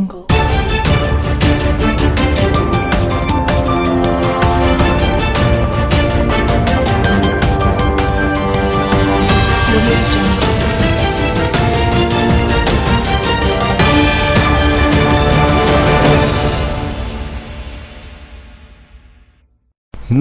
jungle.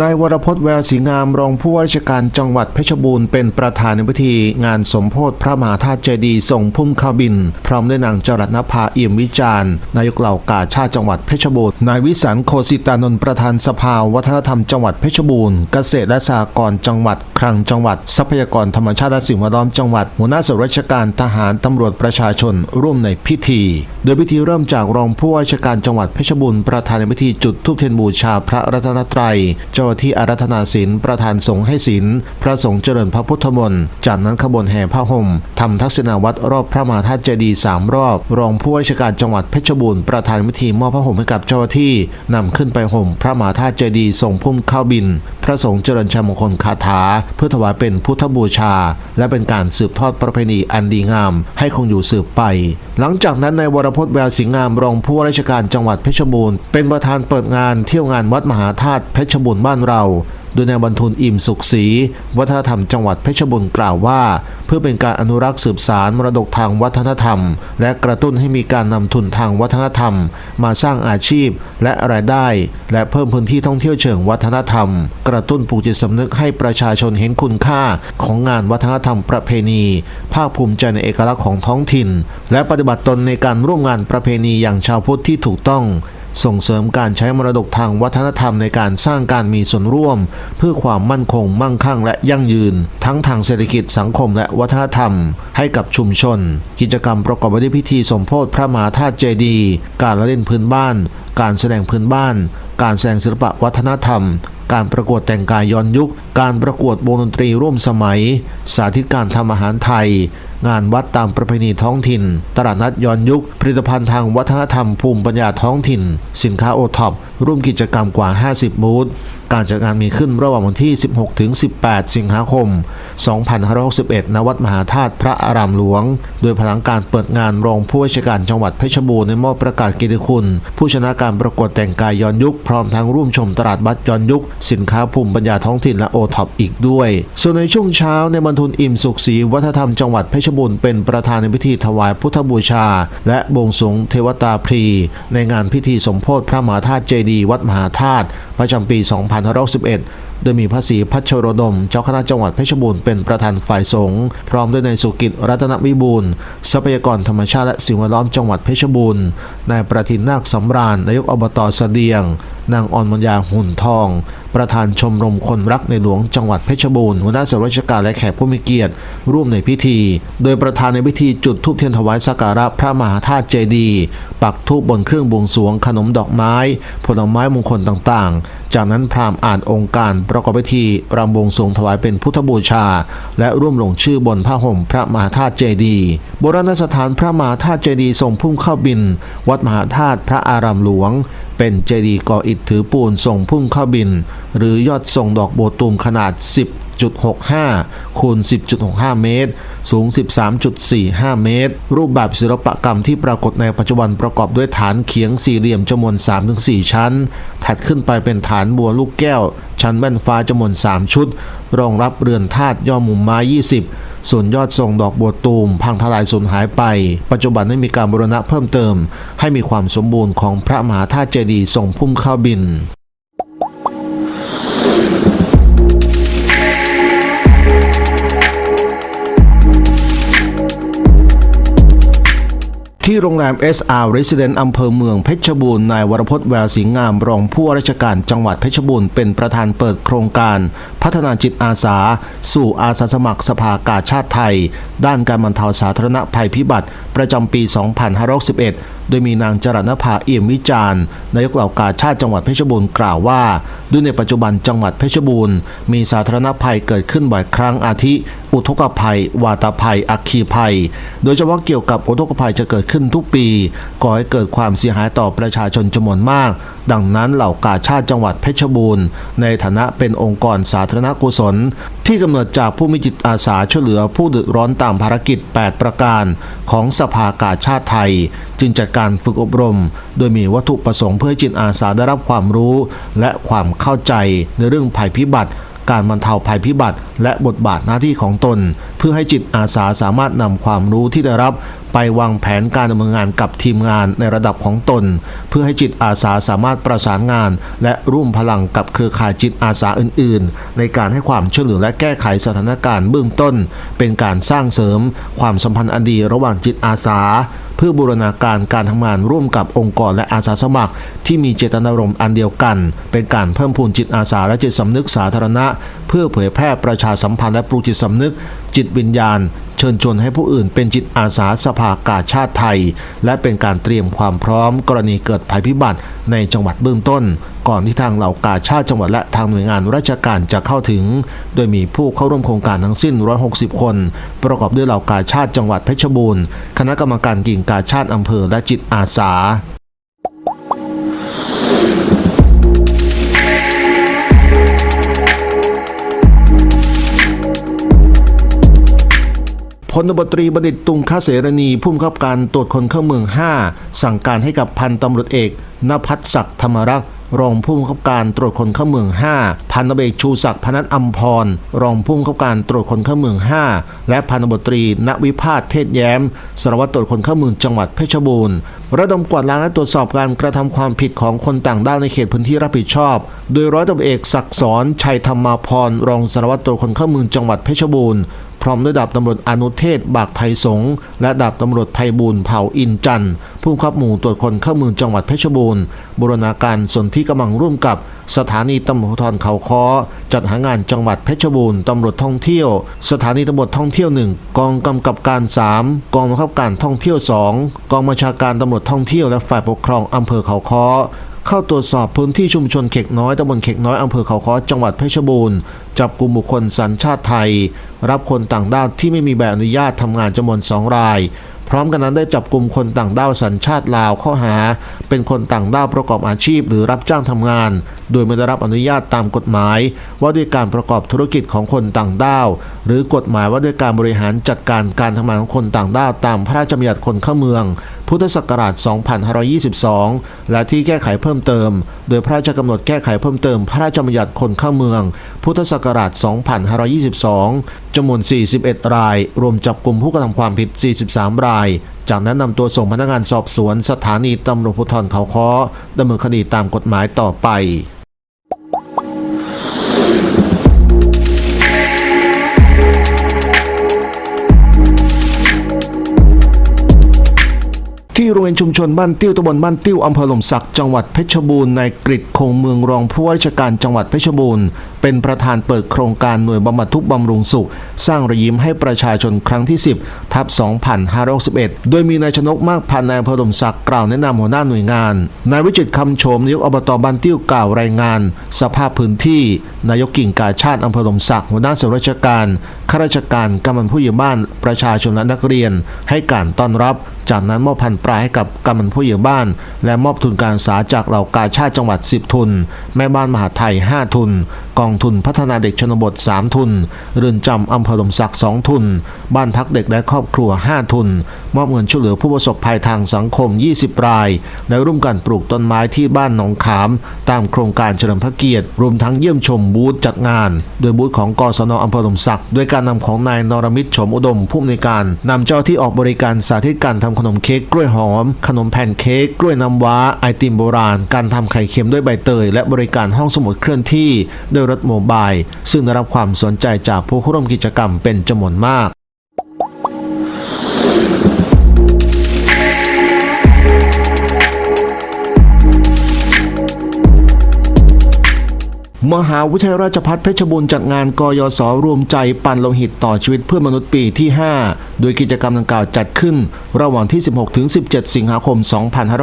นายวรพจน์แววศรีงามรองผู้ว่าราชการจังหวัดเพชรบูรณ์เป็นประธานในพิธี งานสมโพธิพระมหาธาตุเจดีย์ทรงพุ่มข้าวบิน พร้อมด้วยนางจรัตนภาเอี่ยมวิจารณ์นายกเหล่ากาชาติจังหวัดเพชรบูรณ์นายวิสันโคสิตานนท์ประธานสภาวัฒนธรรมจังหวัดเพชรบูรณ์เกษตรและสหกรณ์จังหวัดคลังจังหวัดทรัพยากรธรรมชาติและสิ่งแวดล้อมจังหวัดหัวหน้าส่วนราชการทหารตำรวจประชาชนร่วมในพิธี โดยพิธีเริ่มจากรองผู้ว่าราชการจังหวัดเพชรบูรณ์ประธานในพิธีจุดธูปเทียนบูชาพระรัตนตรัยเจ้าที่อารัธนาศีลประธานสงฆ์ให้ศีลพระสงฆ์เจริญพระพุทธมนต์จากนั้นขบวนแห่ผ้าห่มทำทักษิณาวัตรอบพระมหาธาตุเจดีย์สามรอบ รองผู้ว่าราชการจังหวัดเพชรบูรณ์ประธานพิธีมอบผ้าห่มให้กับเจ้าที่นำขึ้นไปห่มพระมหาธาตุเจดีย์ทรงพุ่มข้าวบิน พระสงฆ์เจริญชัยมงคลคาถา เพื่อถวายเป็นพุทธบูชา และเป็นการสืบทอดประเพณีอันดีงาม ให้คงอยู่สืบไป หลังจากนั้นนายวรพจน์แววสิงห์งามรองผู้ว่าราชการจังหวัดเพชรบูรณ์เป็นประธานเปิดงานเที่ยวงานวัดมหาธาตุเพชรบูรณ์บ้านเรา โดยนายบรรทุนอิ่มสุขศรีวัฒนธรรมจังหวัดเพชรบูรณ์กล่าวว่า เพื่อเป็นการอนุรักษ์สืบสารมรดกทางวัฒนธรรม และกระตุ้นให้มีการนำทุนทางวัฒนธรรม มาสร้างอาชีพและรายได้ และเพิ่มพื้นที่ท่องเที่ยวเชิงวัฒนธรรม กระตุ้นปลูกจิตสำนึกให้ประชาชนเห็นคุณค่าของงานวัฒนธรรมประเพณี ภาคภูมิใจในเอกลักษณ์ของท้องถิ่น และปฏิบัติตนในการร่วมงานประเพณีอย่างชาวพุทธที่ถูกต้อง ส่งเสริมการใช้มรดกทางวัฒนธรรมในการสร้างการมีส่วนร่วม เพื่อความมั่นคงมั่งคั่งและยั่งยืน ทั้งทางเศรษฐกิจสังคมและวัฒนธรรม ให้กับชุมชน กิจกรรมประกอบไปด้วยพิธีสมโพธิพระมหาธาตุเจดีย์การละเล่นพื้นบ้าน การแสดงพื้นบ้าน การแสดงศิลปะวัฒนธรรม การประกวดแต่งกายย้อนยุค การประกวดวงดนตรีร่วมสมัย สาธิตการทำอาหารไทย งานวัดตามประเพณีท้องถิ่น ตลาดนัดย้อนยุค ผลิตภัณฑ์ทางวัฒนธรรมภูมิปัญญาท้องถิ่น สินค้าโอท็อปร่วมกิจกรรมกว่า 50 บูธ การจัดงานมีขึ้นระหว่างวันที่ 16 ถึง 18 สิงหาคม 2561 ณ วัดมหาธาตุพระอารามหลวง โดยพลังการเปิดงานรองผู้ว่าราชการจังหวัดเพชรบูรณ์ในมอบประกาศเกียรติคุณ ผู้ชนะการประกวดแต่งกายย้อนยุค พร้อมทั้งร่วมชมตลาดบัตรย้อนยุค สินค้าภูมิปัญญาท้องถิ่นและโอท็อปอีกด้วย ส่วนในช่วงเช้าในบรรทุนอิ่มสุขศรีวัฒนธรรมจังหวัดเพชรบูรณ์เป็นประธานในพิธีถวายพุทธบูชา และบวงสรวงเทวตาพรี ในงานพิธีสมโพธิพระมหาธาตุเจดีย์วัดมหาธาตุ ประจำปี 2561 โดยมีพระศรีพัชโรดม เจ้าคณะจังหวัดเพชรบูรณ์เป็นประธานฝ่ายสงฆ์พร้อมด้วยนายสุกิจรัตนวิบูลทรัพยากรธรรมชาติและสิ่งแวดล้อมจังหวัดเพชรบูรณ์นายประทินนาคสำราญนายกอบตเสดียง นางอ่อนมัญญาหุ่นทอง ประธานชมรมคนรักในหลวงจังหวัดเพชรบูรณ์หัวหน้าส่วนราชการและแขกผู้มีเกียรติ ร่วมในพิธี โดยประธานในพิธีจุดธูปเทียนถวายสักการะพระมหาธาตุเจดีย์ปักธูปบนเครื่องบวงสรวงขนมดอกไม้ ผลไม้มงคลต่างๆ จากนั้นพราหมณ์อ่านองค์การประกอบพิธีรำบวงสรวงถวายเป็นพุทธบูชา และร่วมลงชื่อบนผ้าห่มพระมหาธาตุเจดีย์โบราณสถานพระมหาธาตุเจดีย์ทรงพุ่มเข้าบิน วัดมหาธาตุพระอารามหลวง เป็นเจดีย์ก่ออิฐถือปูนทรงพุ่มเข้าบิน หรือยอดทรงดอกโบตูมขนาด 10.65 คูณ 10.65 เมตร สูง 13.45 เมตร รูปแบบศิลปกรรมที่ปรากฏในปัจจุบันประกอบด้วยฐานเขียงสี่เหลี่ยมจำนวน 3-4 ชั้น ถัดขึ้นไปเป็นฐานบัวลูกแก้ว ชั้นแว่นฟ้าจำนวน 3 ชุด รองรับเรือนธาตุย่อมุมไม้ 20 ส่วนยอดทรงดอกบัวตูม พังทลายสูญหายไป ปัจจุบันได้มีการบูรณะเพิ่มเติม ให้มีความสมบูรณ์ของพระมหาธาตุเจดีย์ทรงพุ่มข้าบิน ที่โรงแรม SR Resident อำเภอเมืองเพชรบูรณ์ นายวรพจน์แววสิงห์งาม รองผู้ว่าราชการจังหวัดเพชรบูรณ์ เป็นประธานเปิดโครงการ พัฒนาจิตอาสา สู่อาสาสมัครสภากาชาติไทย ด้านการบรรเทาสาธารณภัยพิบัติ ประจำปี 2511 โดยมีนางจรัญภาเอี่ยมวิจารณ์นายกเหล่ากาชาติจังหวัดเพชรบูรณ์กล่าวว่า ด้วยในปัจจุบันจังหวัดเพชรบูรณ์มีสาธารณภัยเกิดขึ้นบ่อยครั้งอาทิ อุทกภัย วาตภัย อัคคีภัย โดยเฉพาะเกี่ยวกับอุทกภัยจะเกิดขึ้นทุกปีก่อให้เกิดความเสียหายต่อประชาชนจำนวนมาก ดังนั้นเหล่ากาชาติจังหวัดเพชรบูรณ์ ในฐานะเป็นองค์กรสาธารณกุศล ที่กำเนิดจากผู้มีจิตอาสาช่วยเหลือผู้เดือดร้อนตามภารกิจ 8 ประการ ของสภากาชาติไทย จึงจัดการฝึกอบรม โดยมีวัตถุประสงค์เพื่อจิตอาสาได้รับความรู้ และความเข้าใจในเรื่องภัยพิบัติ การบรรเทาภัยพิบัติ และบทบาทหน้าที่ของตน เพื่อให้จิตอาสาสามารถนำความรู้ที่ได้รับไปวางแผนการดำเนินงานกับทีมงานในระดับของตน เพื่อให้จิตอาสาสามารถประสานงาน และร่วมพลังกับเครือข่ายจิตอาสาอื่น ๆ ในการให้ความช่วยเหลือและแก้ไขสถานการณ์เบื้องต้น เป็นการสร้างเสริมความสัมพันธ์อันดีระหว่างจิตอาสา เพื่อบูรณาการการทำงานร่วมกับองค์กรและอาสาสมัคร ที่มีเจตนารมณ์อันเดียวกัน เป็นการเพิ่มพูนจิตอาสาและจิตสำนึกสาธารณะ เพื่อเผยแพร่ประชาสัมพันธ์และปลูกจิตสำนึก จิตวิญญาณ เชิญชวนให้ผู้อื่นเป็นจิตอาสาสภากาชาติไทย และเป็นการเตรียมความพร้อมกรณีเกิดภัยพิบัติในจังหวัดเบื้องต้น ก่อนที่ทางเหล่ากาชาติจังหวัดและทางหน่วยงานราชการจะเข้าถึง โดยมีผู้เข้าร่วมโครงการทั้งสิ้น 160 คน ประกอบด้วยเหล่ากาชาติจังหวัดเพชรบูรณ์ คณะกรรมการกิ่งกาชาติอำเภอและจิตอาสา ลตบตรีบัณฑิตตุงคเสรณีผู้บังคับการตรวจคนเข้าเมือง 5 สั่งการให้กับพันตำรวจเอกนภัสศักดิ์ธรรมรักษ์รองผู้บังคับการตรวจคนเข้าเมือง 5 พันตำรวจเอกชูศักดิ์พนัทอัมพร รองผู้บังคับการตรวจคนเข้าเมือง 5 และพันตำรวจตรีณวิพาสเทศแย้มสารวัตรตรวจคนเข้าเมืองจังหวัดเพชรบูรณ์ระดมกวาดล้างและตรวจสอบการกระทำความผิดของคนต่างด้าวในเขตพื้นที่รับผิดชอบ โดยร้อยตำรวจเอกศักดิ์สอนชัยธรรมาพรรองสารวัตรตรวจคนเข้าเมืองจังหวัดเพชรบูรณ์ พร้อมด้วยดาบตำรวจอนุเทศบากไทยสงและดาบตำรวจไพบูลเผ่าอินจันทร์ผู้บังคับหมู่ตรวจคนเข้าเมืองจังหวัดเพชรบูรณ์บูรณาการส่วนที่กำลังร่วมกับสถานีตำรวจภูธรเขาค้อ จัดหางานจังหวัดเพชรบูรณ์ตำรวจท่องเที่ยว สถานีตำรวจท่องเที่ยวหนึ่งกองกำกับการ 3 กองบังคับการท่องเที่ยว 2 กองบัญชาการตำรวจท่องเที่ยวและฝ่ายปกครองอำเภอเขาค้อ เข้าตรวจสอบพื้นที่ชุมชนเขกน้อยตำบลเขกน้อยอำเภอเขาค้อจังหวัดเพชรบูรณ์จับกลุ่มบุคคลสัญชาติไทย รับคนต่างด้าวที่ไม่มีใบอนุญาตทำงานจำนวนสองราย พร้อมกันนั้นได้จับกลุ่มคนต่างด้าวสัญชาติลาวข้อหา เป็นคนต่างด้าวประกอบอาชีพหรือรับจ้างทำงาน โดยไม่ได้รับอนุญาตตามกฎหมาย ว่าด้วยการประกอบธุรกิจของคนต่างด้าว หรือกฎหมายว่าด้วยการบริหารจัดการการทำงานของคนต่างด้าวตามพระราชบัญญัติคนเข้าเมือง พุทธศักราช 2522 และที่แก้ไขเพิ่มเติม โดยพระราชกำหนดแก้ไขเพิ่มเติม พระราชบัญญัติคนเข้าเมือง พุทธศักราช 2522 จำนวน 41 ราย รวมจับกลุ่มผู้กระทำความผิด 43 ราย จากนั้นนำตัวส่งพนักงานสอบสวน สถานีตำรวจภูธรเขาค้อดำเนินคดีตามกฎหมายต่อไป ที่โรงเรียนชุมชนบ้านติ้วตำบลบ้านติ้วอำเภอหล่มสัก จังหวัดเพชรบูรณ์นายกริดคงเมืองรองผู้ว่าราชการจังหวัดเพชรบูรณ์เป็นประธานเปิดโครงการหน่วยบำบัดทุกบำรุงสุข สร้างรอยยิ้มให้ประชาชนครั้งที่ 10 ทับ 2561 โดยมีนายชนกมากพันนายอำเภอหล่มสักกล่าวแนะนำหัวหน้าหน่วยงาน นายวิจิตคำโฉมนายกอบตบ้านติ้วกล่าวรายงาน สภาพพื้นที่ นายกกิ่งกาชาติอำเภอลมสักหัวหน้าส่วนราชการข้าราชการกำนันผู้ใหญ่บ้านประชาชนและนักเรียน ให้การต้อนรับ จากนั้นมอบพันปลายให้กับกำนันผู้ใหญ่บ้าน และมอบทุนการศึกษาจากเหล่ากาชาติจังหวัด 10 ทุน แม่บ้านมหาไทย 5 ทุน กองทุนพัฒนาเด็กชนบท 3 ทุน เรือนจำอำเภอลมศักดิ์2ทุน บ้านพักเด็กและครอบครัว 5 ทุน มอบเงินช่วยเหลือผู้ประสบภัยทางสังคม 20 รายและร่วมกันปลูกต้นไม้ที่บ้านหนองขาม ตามโครงการเฉลิมพระเกียรติ รวมทั้งเยี่ยมชมบูธจัดงาน โดยบูธของกศนอำเภอลมสักดิ์โดยการนำของนายนรมิตรชมอุดมผู้อำนวยการนำเจ้าที่ออกบริการสาธิตการทำขนมเค้กกล้วยหอม ขนมแผ่นเค้กกล้วยน้ำว้าไอติมโบราณ การทำไข่เค็มด้วยใบเตย และบริการห้องสมุดเคลื่อนที่ด้วยรถโมบาย ซึ่งได้รับความสนใจจากผู้เข้าร่วมกิจกรรมเป็นจำนวนมาก มหาวิทยาลัยราชภัฏเพชรบูรณ์จัดงานกยศรวมใจปันโลหิตต่อชีวิตเพื่อมนุษย์ปีที่ 5 โดยกิจกรรมดังกล่าวจัดขึ้น ระหว่างที่ 16 ถึง 17 สิงหาคม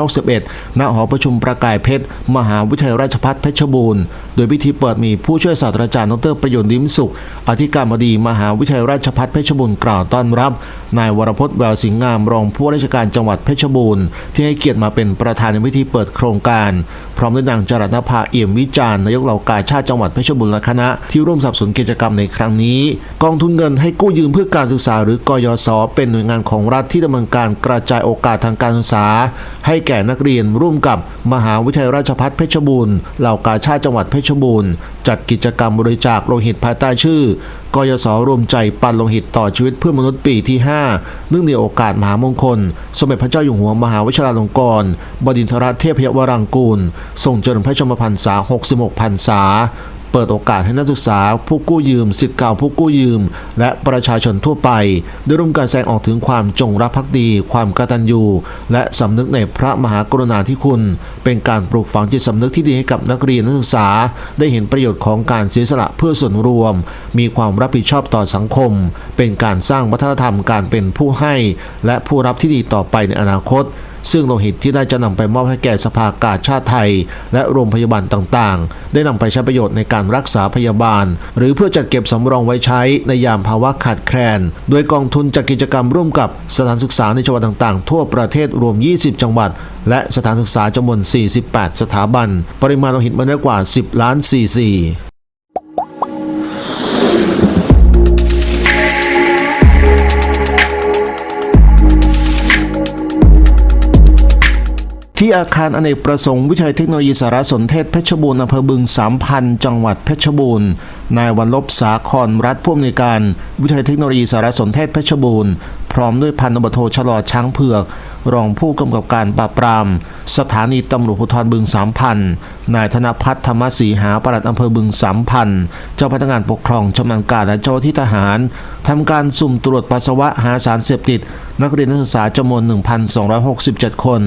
2561ณหอประชุมประกายเพชร มหาวิทยาลัยราชภัฏเพชรบูรณ์ โดยพิธีเปิดมีผู้ช่วยศาสตราจารย์ดรประโยชน์ลิมสุข อธิการบดีมหาวิทยาลัยราชภัฏเพชรบูรณ์กล่าวต้อนรับ นายวรพจน์แววสิงห์งามรองผู้ว่าราชการจังหวัดเพชรบูรณ์ที่ให้เกียรติมาเป็นประธานในพิธีเปิดโครงการ พร้อมด้วยนางจรัตนภาเอี่ยมวิจารณ์นายกเหล่ากาชาติาติจังหวัดเพชรบุรีและคณะที่ร่วมสนับสนุนกิจกรรมในครั้งนี้ กองทุนเงินให้กู้ยืมเพื่อการศึกษาหรือกยศเป็นหน่วยงานของรัฐที่ดำเนินการกระจายโอกาสทางการศึกษา ให้แก่นักเรียนร่วมกับมหาวิทยาลัยราชภัฏเพชรบูรณ์เหล่ากาชาติจังหวัดเพชรบูรณ์จัดกิจกรรมบริจาคโลหิตภายใต้ชื่อ กยศรวมใจปันลงหิตต่อชีวิตเพื่อมนุษย์ปีที่ 5 เนื่องในโอกาสมหามงคล สมเด็จพระเจ้าอยู่หัวมหาวชิราลงกรณบดินทรเทพยวรังกูลทรงเจริญพระชนมพรรษา 66 พรรษา เปิดโอกาสให้นักศึกษา ผู้กู้ยืมสิทธิ์เก่าผู้กู้ยืม และประชาชนทั่วไป ได้ร่วมการแสดงออกถึงความจงรักภักดี ความกตัญญูและสำนึกในพระมหากรุณาธิคุณ เป็นการปลูกฝังจิตสำนึกที่ดีให้กับนักเรียนนักศึกษา ได้เห็นประโยชน์ของการเสียสละเพื่อส่วนรวม มีความรับผิดชอบต่อสังคม เป็นการสร้างวัฒนธรรมการเป็นผู้ให้ และผู้รับที่ดีต่อไปในอนาคต ซึ่งโลหิตที่ได้จะนำไปมอบให้แก่สภากาชาติไทย และโรงพยาบาลต่างๆ ได้นำไปใช้ประโยชน์ในการรักษาพยาบาล หรือเพื่อจัดเก็บสำรองไว้ใช้ในยามภาวะขาดแคลน โดยกองทุนจัดกิจกรรมร่วมกับสถานศึกษาในจังหวัดต่างๆ ทั่วประเทศรวม 20 จังหวัด และสถานศึกษาจำนวน 48 สถาบัน ปริมาณโลหิตมากกว่า 10 ล้านซีซี อาคารอเนกประสงค์วิทยาลัยเทคโนโลยีสารสนเทศเพชรบูรณ์อำเภอบึงสามพันจังหวัดเพชรบูรณ์นายวันลบสาครรัฐผู้อำนวยการ วิทยาลัยเทคโนโลยีสารสนเทศเพชรบูรณ์พร้อมด้วยพันตำรวจโทชลอช้างเผือก รองผู้กำกับการปราบปราม สถานีตำรวจภูธรบึงสามพันนายธนพัฒน์ธรรมศรีหาปลัดอำเภอบึงสามพันเจ้าพนักงานปกครองชำนาญการและเจ้าหน้าที่ทหารทำการสุ่มตรวจปัสสาวะหาสารเสพติด นักเรียนนักศึกษาจำนวน 1,267 คน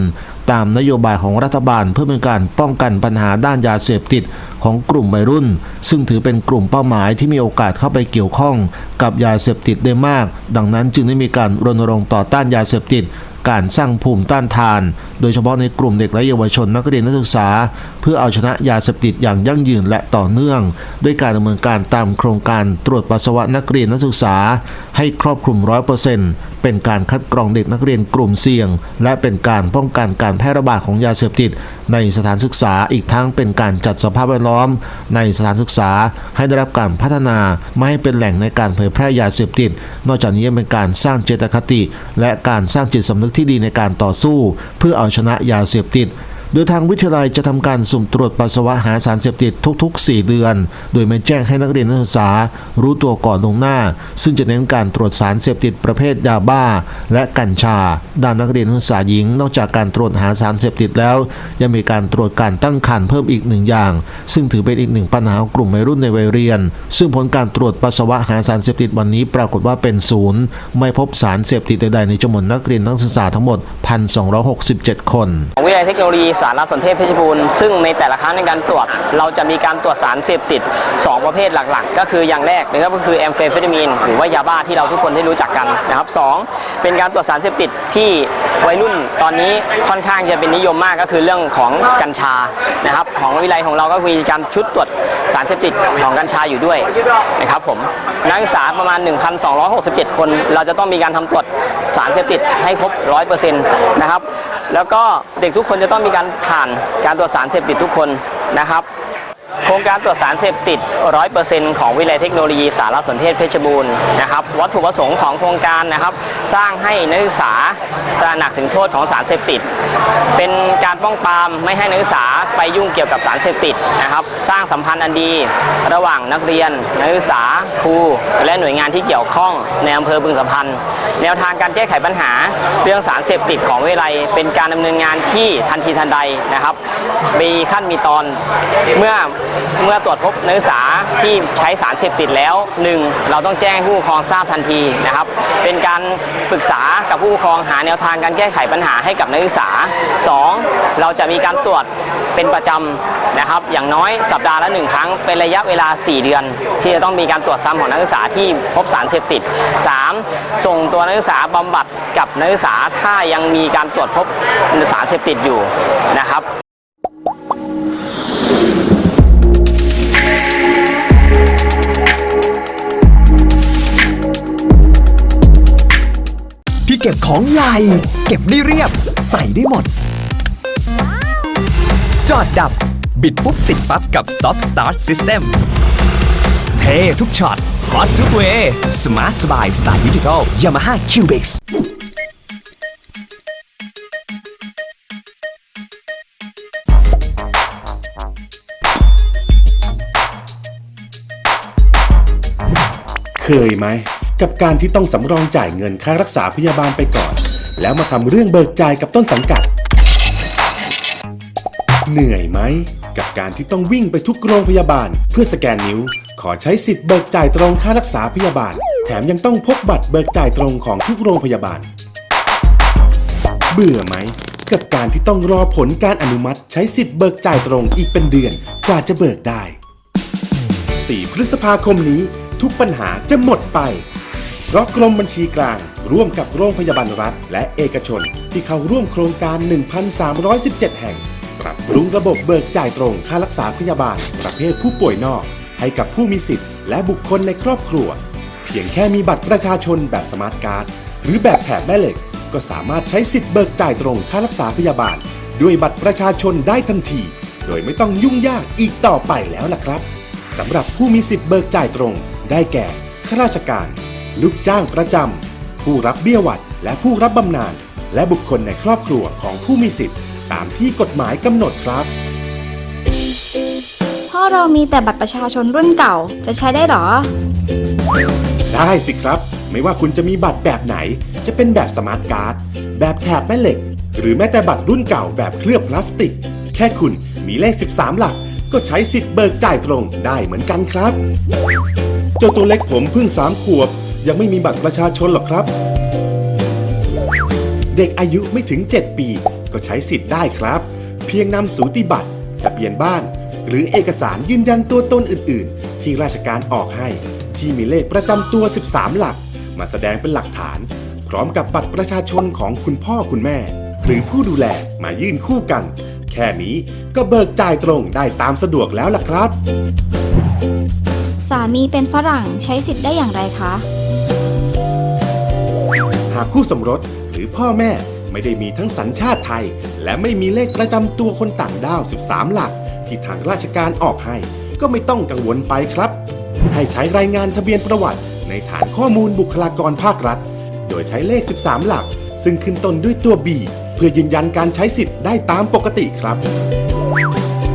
ตามนโยบายของรัฐบาลเพื่อเป็นการป้องกันปัญหาด้านยาเสพติดของกลุ่มวัยรุ่น ซึ่งถือเป็นกลุ่มเป้าหมายที่มีโอกาสเข้าไปเกี่ยวข้องกับยาเสพติดได้มาก ดังนั้นจึงได้มีการรณรงค์ต่อต้านยาเสพติดการสร้างภูมิต้านทาน โดยเฉพาะในกลุ่มเด็กและเยาวชนนักเรียนนักศึกษา เพื่อเอาชนะยาเสพติดอย่างยั่งยืนและต่อเนื่อง ด้วยการดำเนินการตามโครงการตรวจปัสสาวะนักเรียนนักศึกษา ให้ครอบคลุม100%เปอร์เซ็นต์ เป็นการคัดกรองเด็กนักเรียนกลุ่มเสี่ยง และเป็นการป้องกันการแพร่ระบาดของยาเสพติด ในสถานศึกษาอีกทั้งเป็นการจัดสภาพแวดล้อม ในสถานศึกษาให้ได้รับการพัฒนาไม่ให้เป็นแหล่งในการเผยแพร่ยาเสพติด นอกจากนี้ยังเป็นการสร้างเจตคติ และการสร้างจิตสำนึกที่ดีในการต่อสู้ เพื่อเอาชนะยาเสพติด โดยทางวิทยาลัยจะทำการสุ่มตรวจปัสสาวะหาสารเสพติดทุก ๆ 4 เดือน โดยไม่แจ้งให้นักเรียนนักศึกษารู้ตัวก่อนลงหน้า ซึ่งจะเน้นการตรวจสารเสพติดประเภทยาบ้า และกัญชา ด้านนักเรียนนักศึกษาหญิง นอกจากการตรวจหาสารเสพติดแล้ว ยังมีการตรวจการตั้งครรภ์เพิ่มอีกหนึ่งอย่าง ซึ่งถือเป็นอีกหนึ่งปัญหาของกลุ่มวัยรุ่นในวัยเรียน ซึ่งผลการตรวจปัสสาวะหาสารเสพติดวันนี้ปรากฏว่าเป็นศูนย์ไม่พบสารเสพติดใดๆในจำนวนนักเรียนนักศึกษาทั้งหมด 1,267 คนของวิทยาลัยเทคโนโลยีสารสนเทศเพชรบูรณ์ซึ่งในแต่ละครั้งในการตรวจ เราจะมีการตรวจสารเสพติด 2 ประเภทหลักๆ ก็คืออย่างแรกนะครับก็คือแอมเฟตามีนหรือว่ายาบ้าที่เราทุกคนได้รู้จักกันนะครับสองเป็นการตรวจสารเสพติดที่วัยรุ่นตอนนี้ค่อนข้างจะเป็นนิยมมากก็คือเรื่องของกัญชานะครับของวิทยาลัยของเราก็มีการชุดตรวจสารเสพติดของกัญชาอยู่ด้วยนะครับผมนักศึกษาประมาณ 1,267 คน เราจะต้องมีการทำตรวจ สารเสพติดให้ครบ100%นะครับแล้วก็เด็กทุกคนจะต้องมีการผ่านการตรวจสารเสพติดทุกคนนะครับ โครงการตรวจสารเสพติด 100%ของวิทยาลัยเทคโนโลยีสารสนเทศเพชรบูรณ์นะครับวัตถุประสงค์ของโครงการนะครับ สร้างให้นักศึกษาตระหนักถึงโทษของสารเสพติด เป็นการป้องปรามไม่ให้นักศึกษาไปยุ่งเกี่ยวกับสารเสพติดนะครับ สร้างสัมพันธ์อันดี ระหว่างนักเรียน นักศึกษาครูและหน่วยงานที่เกี่ยวข้องในอำเภอบึงสัมพันธ์ แนวทางการแก้ไขปัญหา เรื่องสารเสพติดของวิทยาลัยเป็นการดำเนินงานที่ทันทีทันใดนะครับมีขั้นมีตอนเมื่อเมื่อตรวจพบนักศึกษาที่ใช้สารเสพติดแล้วหนึ่งเราต้องแจ้งผู้ปกครองทราบทันทีนะครับ เป็นการปรึกษากับผู้ปกครองหาแนวทางการแก้ไขปัญหาให้กับนักศึกษาสองเราจะมีการตรวจเป็นประจำนะครับ อย่างน้อยสัปดาห์ละหนึ่งครั้งเป็นระยะเวลา 4 เดือน ที่จะต้องมีการตรวจซ้ำของนักศึกษาที่พบสารเสพติด 3. ส่งตัวนักศึกษาบำบัดกับนักศึกษาถ้ายังมีการตรวจพบสารเสพติดอยู่นะครับ ก็บของใหญ่ เก็บได้เรียบ ใส่ได้หมด จอดดับ บิดปุ๊บติดปั๊บกับ Stop Start System เท่ทุกช็อตฮอตทุกเวสมาร์ทสบายสไตล์ดิจิทัล Yamaha Cubics เคยไหม กับการที่ต้องสำรองจ่ายเงินค่ารักษาพยาบาลไปก่อน แล้วมาทำเรื่องเบิกจ่ายกับต้นสังกัด เหนื่อยไหม กับการที่ต้องวิ่งไปทุกโรงพยาบาล เพื่อสแกนนิ้ว ขอใช้สิทธิ์เบิกจ่ายตรงค่ารักษาพยาบาล แถมยังต้องพกบัตรเบิกจ่ายตรงของทุกโรงพยาบาล เบื่อไหมกับการที่ต้องรอผลการอนุมัติใช้สิทธิ์เบิกจ่ายตรงอีกเป็นเดือนกว่าจะเบิกได้ 4 พฤษภาคมนี้ทุกปัญหาจะหมดไป เพราะกรมบัญชีกลาง ร่วมกับโรงพยาบาลรัฐ และเอกชน ที่เข้าร่วมโครงการ 1,317 แห่ง ปรับปรุงระบบเบิกจ่ายตรงค่ารักษาพยาบาล ประเภทผู้ป่วยนอก ให้กับผู้มีสิทธิ์และบุคคลในครอบครัว เพียงแค่มีบัตรประชาชนแบบสมาร์ทการ์ดหรือแบบแถบแม่เหล็ก ก็สามารถใช้สิทธิ์เบิกจ่ายตรงค่ารักษาพยาบาล ด้วยบัตรประชาชนได้ทันที โดยไม่ต้องยุ่งยากอีกต่อไปแล้วล่ะครับสำหรับผู้มีสิทธิ์เบิกจ่ายตรง ได้แก่ข้าราชการ ลูกจ้างประจำ ผู้รับเบี้ยหวัดและผู้รับบำนาญและบุคคลในครอบครัวของผู้มีสิทธิ์ตามที่กฎหมายกำหนดครับ พ่อเรามีแต่บัตรประชาชนรุ่นเก่าจะใช้ได้หรอ ได้สิครับ ไม่ว่าคุณจะมีบัตรแบบไหน จะเป็นแบบสมาร์ทการ์ด แบบแถบแม่เหล็ก หรือแม้แต่บัตรรุ่นเก่าแบบเคลือบพลาสติก แค่คุณมีเลข 13 หลัก ก็ใช้สิทธิ์เบิกจ่ายตรงได้เหมือนกันครับ เจ้าตัวเล็กผมเพิ่ง3ขวบ ยังไม่มีบัตรประชาชนหรอกครับ เด็กอายุไม่ถึง 7 ปี ก็ใช้สิทธิ์ได้ครับ เพียงนำสูติบัตรทะเบียนบ้าน หรือเอกสารยืนยันตัวตนอื่น ๆ ที่ราชการออกให้ ที่มีเลขประจำตัว 13 หลัก มาแสดงเป็นหลักฐาน พร้อมกับบัตรประชาชนของคุณพ่อคุณแม่ หรือผู้ดูแลมายื่นคู่กัน แค่นี้ก็เบิกจ่ายตรงได้ตามสะดวกแล้วล่ะครับสามีเป็นฝรั่งใช้สิทธิ์ได้อย่างไรคะ หากคู่สมรสหรือพ่อแม่ไม่ได้มีทั้งสัญชาติไทย และไม่มีเลขประจำตัวคนต่างด้าว 13 หลัก ที่ทางราชการออกให้ ก็ไม่ต้องกังวลไปครับ ให้ใช้รายงานทะเบียนประวัติ ในฐานข้อมูลบุคลากรภาครัฐ โดยใช้เลข 13 หลัก ซึ่งขึ้นต้นด้วยตัว B เพื่อยืนยันการใช้สิทธิ์ได้ตามปกติครับ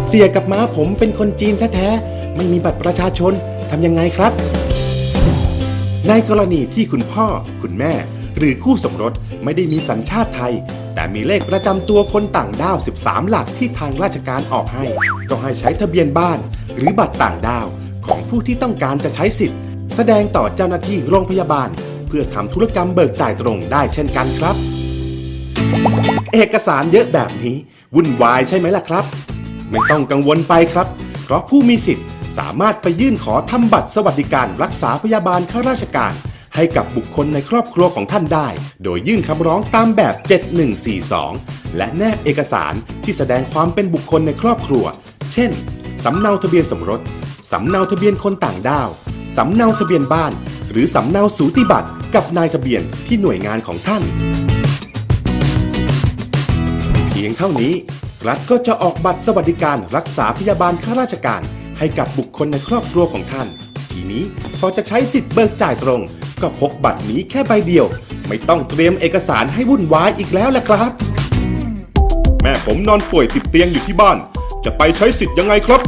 เตี่ยกับม้าผมเป็นคนจีนแท้ๆไม่มีบัตรประชาชนทำยังไงครับในกรณีที่คุณพ่อ คุณแม่ หรือคู่สมรสไม่ได้มีสัญชาติไทย แต่มีเลขประจำตัวคนต่างด้าว 13 หลักที่ทางราชการออกให้ ก็ให้ใช้ทะเบียนบ้าน หรือบัตรต่างด้าว ของผู้ที่ต้องการจะใช้สิทธิ์ แสดงต่อเจ้าหน้าที่โรงพยาบาล เพื่อทำธุรกรรมเบิกจ่ายตรงได้เช่นกันครับ เอกสารเยอะแบบนี้ วุ่นวายใช่ไหมล่ะครับ ไม่ต้องกังวลไปครับ เพราะผู้มีสิทธิ์สามารถไปยื่นขอทำบัตรสวัสดิการรักษาพยาบาลข้าราชการ ให้กับบุคคลในครอบครัวของท่านได้ โดยยื่นคำร้องตามแบบ 7142 และแนบเอกสารที่แสดงความเป็นบุคคลในครอบครัว เช่น สำเนาทะเบียนสมรส สำเนาทะเบียนคนต่างด้าว สำเนาทะเบียนบ้าน หรือสำเนาสูติบัตรกับนายทะเบียนที่หน่วยงานของท่าน เพียงเท่านี้ รัฐก็จะออกบัตรสวัสดิการรักษาพยาบาลข้าราชการให้กับบุคคลในครอบครัวของท่าน ทีนี้พอจะใช้สิทธิ์เบิกจ่ายตรง ก็พกบัตรนี้แค่ใบเดียว ไม่ต้องเตรียมเอกสารให้วุ่นวายอีกแล้วแหละครับ แม่ผมนอนป่วยติดเตียงอยู่ที่บ้าน จะไปใช้สิทธิ์ยังไงครับ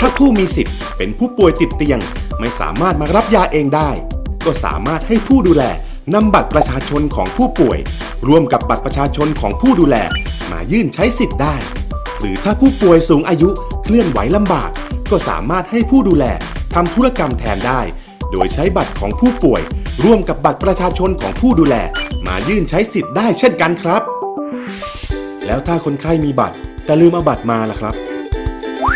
ถ้าผู้มีสิทธิ์เป็นผู้ป่วยติดเตียง ไม่สามารถมารับยาเองได้ ก็สามารถให้ผู้ดูแลนำบัตรประชาชนของผู้ป่วย ร่วมกับบัตรประชาชนของผู้ดูแล มายื่นใช้สิทธิ์ได้ หรือถ้าผู้ป่วยสูงอายุเคลื่อนไหวลำบาก ก็สามารถให้ผู้ดูแลทำธุรกรรมแทนได้ โดยใช้บัตรของผู้ป่วย ร่วมกับบัตรประชาชนของผู้ดูแล มายื่นใช้สิทธิ์ได้เช่นกันครับ แล้วถ้าคนไข้มีบัตร แต่ลืมเอาบัตรมาล่ะครับ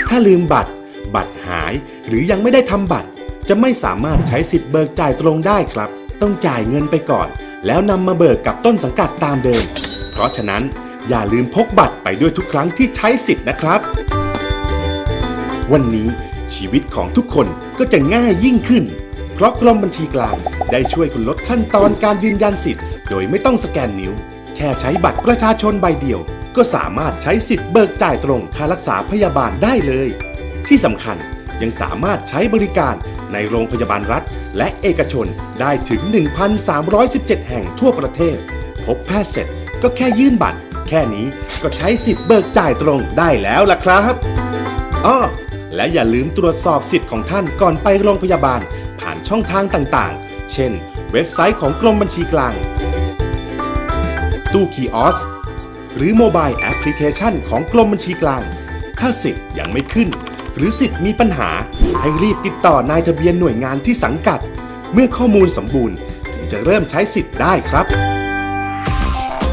ถ้าลืมบัตร บัตรหาย หรือยังไม่ได้ทำบัตร จะไม่สามารถใช้สิทธิ์เบิกจ่ายตรงได้ครับ ต้องจ่ายเงินไปก่อน แล้วนำมาเบิกกับต้นสังกัดตามเดิม เพราะฉะนั้นอย่าลืมพกบัตรไปด้วยทุกครั้งที่ใช้สิทธิ์นะครับ วันนี้ชีวิตของทุกคนก็จะง่ายยิ่งขึ้น เพราะกรมบัญชีกลางได้ช่วยคุณลดขั้นตอนการยืนยันสิทธิ์โดยไม่ต้องสแกนนิ้ว แค่ใช้บัตรประชาชนใบเดียว ก็สามารถใช้สิทธิ์เบิกจ่ายตรงค่ารักษาพยาบาลได้เลย ที่สำคัญยังสามารถใช้บริการในโรงพยาบาลรัฐ และเอกชนได้ถึง 1,317 แห่งทั่วประเทศ พบแพทย์เสร็จก็แค่ยื่นบัตร แค่นี้ก็ใช้สิทธิ์เบิกจ่ายตรงได้แล้วล่ะครับอ้อ และอย่าลืมตรวจสอบสิทธิ์ของท่านก่อนไปโรงพยาบาล ผ่านช่องทางต่างๆ เช่น เว็บไซต์ของกรมบัญชีกลาง ตู้คีออสหรือโมบายแอปพลิเคชันของกรมบัญชีกลาง ถ้าสิทธิ์ยังไม่ขึ้น หรือสิทธิ์มีปัญหา ให้รีบติดต่อนายทะเบียนหน่วยงานที่สังกัด เมื่อข้อมูลสมบูรณ์ ถึงจะเริ่มใช้สิทธิ์ได้ครับ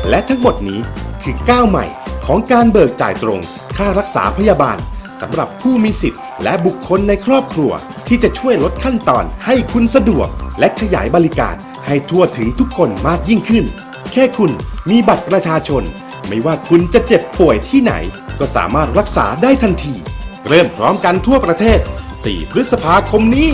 และทั้งหมดนี้คือก้าวใหม่ของการเบิกจ่ายตรง ค่ารักษาพยาบาล สำหรับผู้มีสิทธิ์และบุคคลในครอบครัว ที่จะช่วยลดขั้นตอนให้คุณสะดวก และขยายบริการให้ทั่วถึงทุกคนมากยิ่งขึ้น แค่คุณมีบัตรประชาชน ไม่ว่าคุณจะเจ็บป่วยที่ไหน ก็สามารถรักษาได้ทันที เริ่มพร้อมกันทั่วประเทศ 4 พฤษภาคมนี้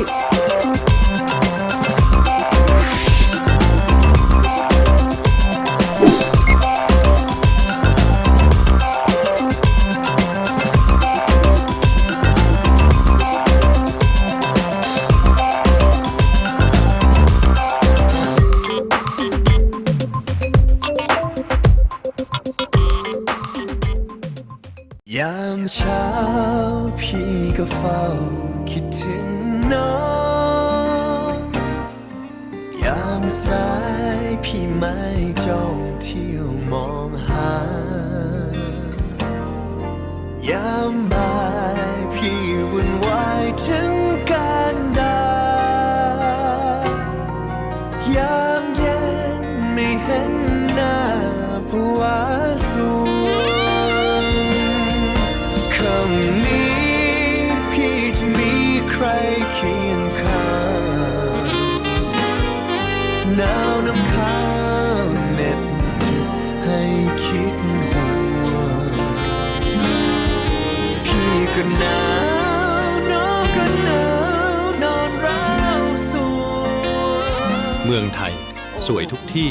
สวยทุกที่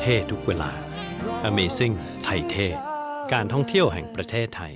เท่ทุกเวลา Amazing ไทยเท่ การท่องเที่ยวแห่งประเทศไทย